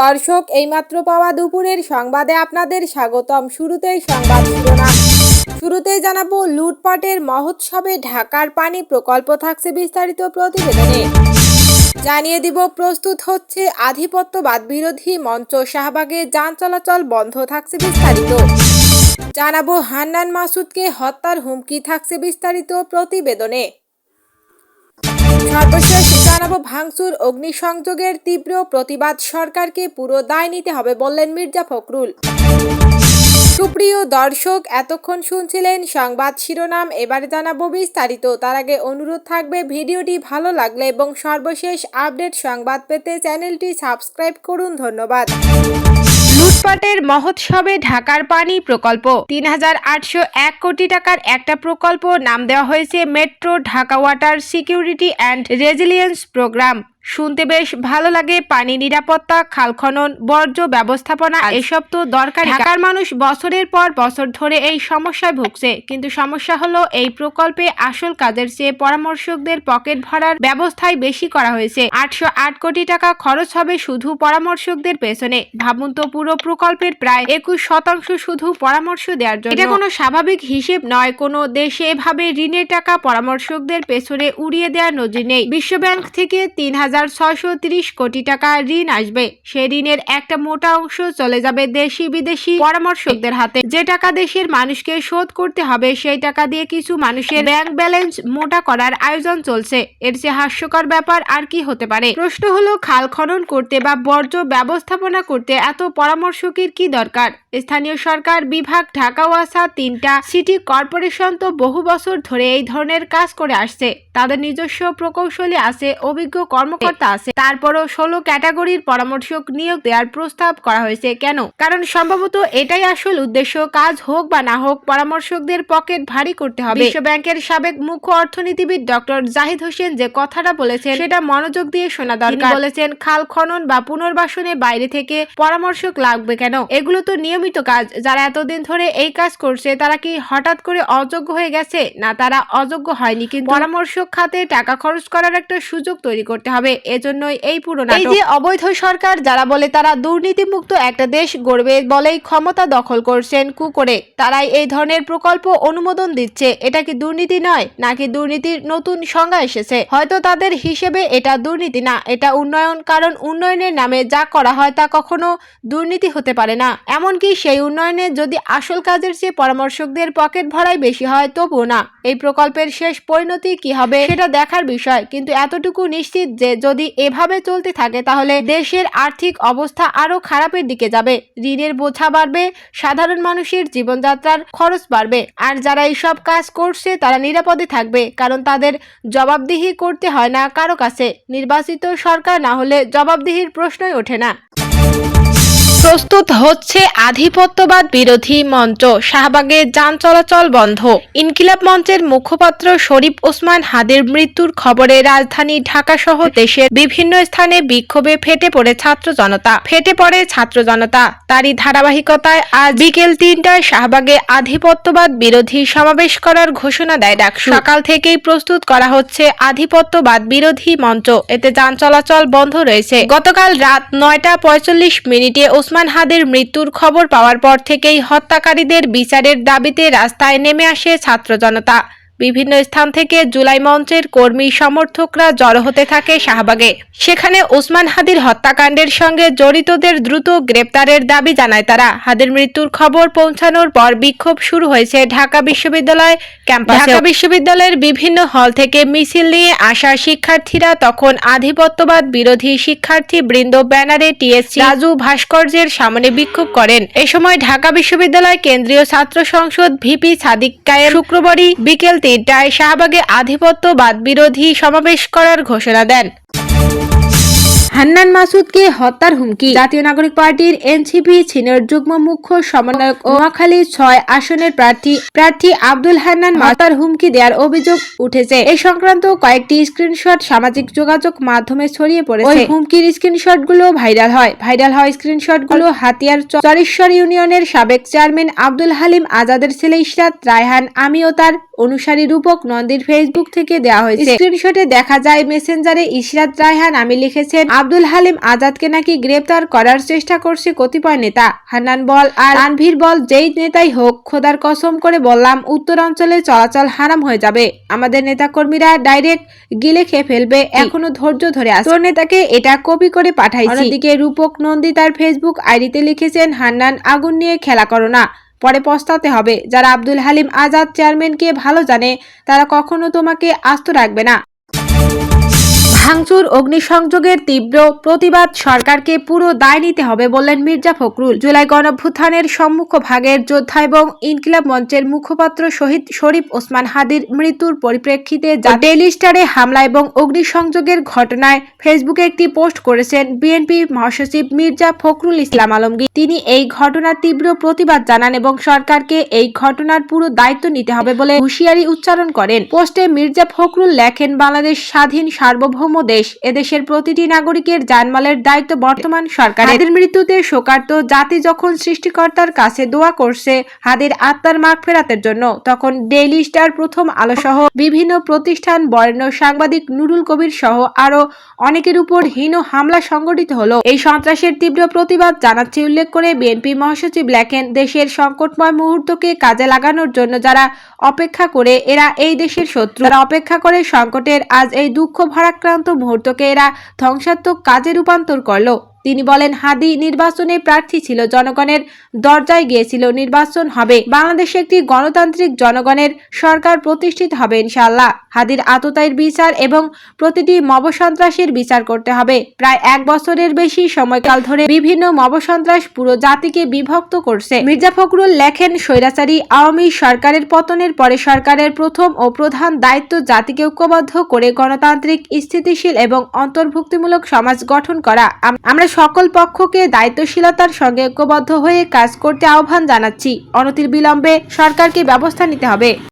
দর্শক, এইমাত্র পাওয়া দুপুরের সংবাদে আপনাদের স্বাগতম। শুরুতেই সংবাদ শিরোনাম। শুরুতেই জানাব, লুটপাটের মহোৎসবে ঢাকার পানি প্রকল্প থাকছে বিস্তারিত প্রতিবেদনে। জানিয়ে দিব, প্রস্তুত হচ্ছে আধিপত্যবাদ বিরোধী মঞ্চ শাহবাগে যান চলাচল বন্ধ থাকছে বিস্তারিত। জানাব, হান্নান মাসুদকে হত্যার হুমকি থাকছে বিস্তারিত প্রতিবেদনে। সর্বশেষ জানাব, ভাঙচুর, অগ্নিসংযোগের তীব্র প্রতিবাদ সরকারকে পুরো দায় নিতে হবে বললেন মির্জা ফখরুল। সুপ্রিয় দর্শক, এতক্ষণ শুনছিলেন সংবাদ শিরোনাম, এবার জানাব বিস্তারিত। তার আগে অনুরোধ থাকবে, ভিডিওটি ভালো লাগলে এবং সর্বশেষ আপডেট সংবাদ পেতে চ্যানেলটি সাবস্ক্রাইব করুন, ধন্যবাদ। লুটপাটের মহোৎসবে ঢাকার পানি প্রকল্প, তিন হাজার আটশো এক কোটি টাকার একটা প্রকল্প, নাম দেওয়া হয়েছে metro, Dhaka water security and resilience program. শুনতে বেশ ভালো লাগে পানি নিরাপত্তা খাল খনন বর্জ্য ব্যবস্থাপনা এসব তো দরকার। ঢাকার মানুষ বছরের পর বছর ধরে এই সমস্যায় ভুগছে কিন্তু সমস্যা হলো এই প্রকল্পে আসল কাজের চেয়ে পরামর্শকদের পকেট ভরার ব্যবস্থাই বেশি করা হয়েছে। আটশো আট কোটি টাকা খরচ হবে শুধু পরামর্শকদের পেছনে। ভাবুন তো পুরো প্রকল্পের প্রায় একুশ শতাংশ শুধু পরামর্শ দেওয়ার জন্য। এটা কোনো স্বাভাবিক হিসেব নয় কোনো দেশে এভাবে ঋণের টাকা পরামর্শকদের পেছনে উড়িয়ে দেওয়ার নজির নেই। বিশ্বব্যাংক থেকে তিন হাজার ছয়শো তিরিশ কোটি টাকা ঋণ আসবে। সে ঋণের একটা মোটা অংশ চলে যাবে দেশি বিদেশি পরামর্শকদের হাতে। যে টাকা দেশের মানুষকে শোধ করতে হবে, সেই টাকা দিয়ে কিছু মানুষের ব্যাংক ব্যালেন্স মোটা করার আয়োজন চলছে। এর চেয়ে হাস্যকর ব্যাপার আর কি হতে পারে? প্রশ্ন হলো, খাল খনন করতে বা বর্জ্য ব্যবস্থাপনা করতে এত পরামর্শকের কি দরকার? স্থানীয় সরকার, বিভাগ, ঢাকা ওয়াসা তিনটা সিটি কর্পোরেশন তো বহু বছর ধরে এই ধরনের কাজ করে আসছে। তাদের নিজস্ব প্রকৌশলী আছে অভিজ্ঞ কর্মকর্তা আছে। তারপরও ষোলো ক্যাটাগরির পরামর্শক নিয়োগ দেওয়ার প্রস্তাব করা হয়েছে। কেন? কারণ সম্ভবত এটাই আসল উদ্দেশ্য। কাজ হোক বা না হোক, পরামর্শকদের পকেট ভারী করতে হবে। বিশ্ব ব্যাংকের সাবেক মুখ্য অর্থনীতিবিদ ডক্টর জাহিদ হোসেন যে কথাটা বলেছেন, সেটা মনোযোগ দিয়ে শোনা দরকার। বলেছেন, খাল খনন বা পুনর্বাসনে বাইরে থেকে পরামর্শক লাগবে কেন? এগুলো তো নিয়মিত কাজ। যারা এতদিন ধরে এই কাজ করছে, তারা কি হঠাৎ করে অযোগ্য হয়ে গেছে? না, তারা অযোগ্য হয়নি। কিন্তু পরামর্শক খাতে টাকা খরচ করার একটা সুযোগ তৈরি করতে হবে। এজন্যই এই পুরো এই যে অবৈধ সরকার যারা বলে তারা দুর্নীতিমুক্ত একটা দেশ গড়বে বলেই ক্ষমতা দখল করছেন কু করে তারাই এই ধরনের প্রকল্প অনুমোদন দিচ্ছে। এটা কি দুর্নীতি নয় নাকি দুর্নীতির নতুন সংজ্ঞা এসেছে? হয়তো তাদের হিসেবে এটা দুর্নীতি না এটা উন্নয়ন কারণ উন্নয়নের নামে যা করা হয় তা কখনো দুর্নীতি হতে পারে না। এমনকি সেই উন্নয়নে যদি আসল কাজের চেয়ে পরামর্শকদের পকেট ভরাই বেশি হয় তবুও না। এই প্রকল্পের শেষ পরিণতি কি হবে সেটা দেখার বিষয় কিন্তু এতটুকু নিশ্চিত যে যদি এভাবে চলতে থাকে, তাহলে দেশের আর্থিক অবস্থা আরও খারাপের দিকে যাবে। ঋণের বোঝা বাড়বে, সাধারণ মানুষের জীবনযাত্রার খরচ বাড়বে। আর যারা এইসব কাজ করছে, তারা নিরাপদে থাকবে, কারণ তাদের জবাবদিহি করতে হয় না কারও কাছে। নির্বাচিত সরকার না হলে জবাবদিহির প্রশ্নই ওঠে না। প্রস্তুত হচ্ছে আধিপত্যবাদ বিরোধী মঞ্চ। শাহবাগে যান চলাচল বন্ধ। ইনকিলাব মঞ্চের মুখপাত্র শরীফ ওসমান হাদের মৃত্যুর খবরে রাজধানী ঢাকা সহ দেশের বিভিন্ন স্থানে বিক্ষোভে ফেটে পড়ে ছাত্র জনতা। ফেটে পড়ে ছাত্র জনতা। তারই ধারাবাহিকতায় আজ বিকেল তিনটায় শাহবাগে আধিপত্যবাদ বিরোধী সমাবেশ করার ঘোষণা দেয় ডাকসু। সকাল থেকেই প্রস্তুত করা হচ্ছে আধিপত্যবাদ বিরোধী মঞ্চ। এতে যান চলাচল বন্ধ রয়েছে। গতকাল রাত নয়টা পঁয়তাল্লিশ মিনিটে ওসমান হাদের মৃত্যুর খবর পাওয়ার পর থেকেই হত্যাকারীদের বিচারের দাবিতে রাস্তায় নেমে আসে ছাত্র জনতা। বিভিন্ন স্থান থেকে জুলাই মঞ্চের কর্মী সমর্থকরা জড়ো হতে থাকে শাহবাগে। সেখানে ওসমান হাদির হত্যাকাণ্ডের সঙ্গে জড়িতদের দ্রুত গ্রেপ্তারের দাবি জানায় তারা। হাদের মৃত্যুর খবর পৌঁছানোর পর বিক্ষোভ শুরু হয়েছে ঢাকা বিশ্ববিদ্যালয় ক্যাম্পাসে ঢাকা বিশ্ববিদ্যালয়ের বিভিন্ন হল থেকে মিছিল নিয়ে আসা শিক্ষার্থীরা তখন আধিপত্যবাদ বিরোধী শিক্ষার্থী বৃন্দ ব্যানারে টিএসসি রাজু ভাস্কর্যের সামনে বিক্ষোভ করেন। এ সময় ঢাকা বিশ্ববিদ্যালয় কেন্দ্রীয় ছাত্র সংসদ ভিপি সাদিক কায়ের শুক্রবারই বিকেল তিনটায় শাহবাগে আধিপত্যবাদ বিরোধী সমাবেশ করার ঘোষণা দেন। হান্নান মাসুদকে হত্যার হুমকি। জাতীয় নাগরিক পার্টির এনসিপি ছিনের যুগ্ম মুখ্য সমন্বয়ক নোয়াখালী ছয় আসনের প্রার্থী প্রার্থী আব্দুল হান্নান হত্যার হুমকি দেওয়ার অভিযোগ উঠেছে। এই সংক্রান্ত কয়েকটি স্ক্রিনশট সামাজিক যোগাযোগ মাধ্যমে ছড়িয়ে পড়েছে। ওই হুমকির স্ক্রিনশটগুলো ভাইরাল হয়। ভাইরাল হয় স্ক্রিনশটগুলো হাতিয়ার চরেশ্বর ইউনিয়নের সাবেক চেয়ারম্যান আব্দুল হালিম আজাদের ছেলে ইশরাত রায়হান আমি ও তার অনুসারী রূপক নন্দীর ফেসবুক থেকে দেওয়া হয়েছে। স্ক্রিনশটে দেখা যায়, মেসেঞ্জারে ইশরাত রায়হান আমি লিখেছেন আব্দুল হালিম আজাদকে নাকি গ্রেপ্তার করার চেষ্টা করছে কতিপয় নেতা। হান্নান বল আর আনভির বল যেই নেতাই হোক খোদার কসম করে বললাম উত্তরাঞ্চলে চলাচল হারাম হয়ে যাবে। আমাদের নেতাকর্মীরা ডাইরেক্ট গিলে খেয়ে ফেলবে। এখনও ধৈর্য ধরে আছে। তোর নেতাকে এটা কপি করে পাঠাইছি। অন্যদিকে রূপক নন্দী তার ফেসবুক আইডিতে লিখেছেন হান্নান আগুন নিয়ে খেলা করো না। পরে পস্তাতে হবে। যারা আব্দুল হালিম আজাদ চেয়ারম্যানকে ভালো জানে তারা কখনো তোমাকে আস্ত রাখবে না। ভাঙচুর, অগ্নিসংযোগের তীব্র প্রতিবাদ সরকারকে পুরো দায় নিতে হবে বললেন মির্জা ফখরুল। জুলাই গণভ্যুত্থানের সম্মুখ ভাগের যোদ্ধা এবং ইনকিলাব মঞ্চের মুখপাত্র শহীদ শরীফ ওসমান হাদির মৃত্যুর পরিপ্রেক্ষিতে যা ডেইলি স্টারে হামলা এবং অগ্নিসংযোগের ঘটনায় ফেসবুকে একটি পোস্ট করেছেন বিএনপি মহাসচিব মির্জা ফখরুল ইসলাম আলমগীর। তিনি এই ঘটনার তীব্র প্রতিবাদ জানান এবং সরকারকে এই ঘটনার পুরো দায়িত্ব নিতে হবে বলে হুঁশিয়ারি উচ্চারণ করেন। পোস্টে মির্জা ফখরুল লেখেন, বাংলাদেশ স্বাধীন সার্বভৌম দেশ, এদেশের প্রতিটি নাগরিকের জানমালের দায়িত্ব বর্তমান সরকার হাদির মৃত্যুতে শোকার্ত জাতি যখন সৃষ্টিকর্তার কাছে দোয়া করছে, হাদির আত্মার মাগ ফেরাতের জন্য, তখন ডেইলি স্টার প্রথম আলো সহ বিভিন্ন প্রতিষ্ঠান, বরেণ্য সাংবাদিক নুরুল কবির সহ আরও অনেকের উপর হীন হামলা সংগঠিত হলো। এই সন্ত্রাসের তীব্র প্রতিবাদ জানাচ্ছে উল্লেখ করে বিএনপি মহাসচিব লেখেন, দেশের সংকটময় মুহূর্তকে কাজে লাগানোর জন্য যারা অপেক্ষা করে, এরা এই দেশের শত্রু। অপেক্ষা করে সংকটের আজ এই দুঃখ ভারাক্রান্ত মুহূর্তকে এরা ধ্বংসাত্মক কাজে রূপান্তর করল। তিনি বলেন, হাদি নির্বাচনে প্রার্থী ছিল জনগণের, দরজায় গিয়েছিল নির্বাচন হবে। বাংলাদেশে একটি গণতান্ত্রিক জনগণের সরকার প্রতিষ্ঠিত হবে ইনশাআল্লাহ। হাদির আততায়ীর বিচার এবং প্রতিটি মবসন্ত্রাসের বিচার করতে হবে। প্রায় এক বছরের বেশি সময়কাল ধরে বিভিন্ন মবসন্ত্রাস পুরো জাতিকে বিভক্ত করছে। মির্জা ফখরুল লেখেন, স্বৈরাচারী আওয়ামী সরকারের পতনের পরে সরকারের প্রথম ও প্রধান দায়িত্ব জাতিকে ঐক্যবদ্ধ করে গণতান্ত্রিক স্থিতিশীল এবং অন্তর্ভুক্তিমূলক সমাজ গঠন করা। আম- আমরা সকল পক্ষকে দায়িত্বশীলতার সঙ্গে ঐক্যবদ্ধ হয়ে কাজ করতে আহ্বান জানাচ্ছি। অনতির বিলম্বে সরকারকে ব্যবস্থা নিতে হবে।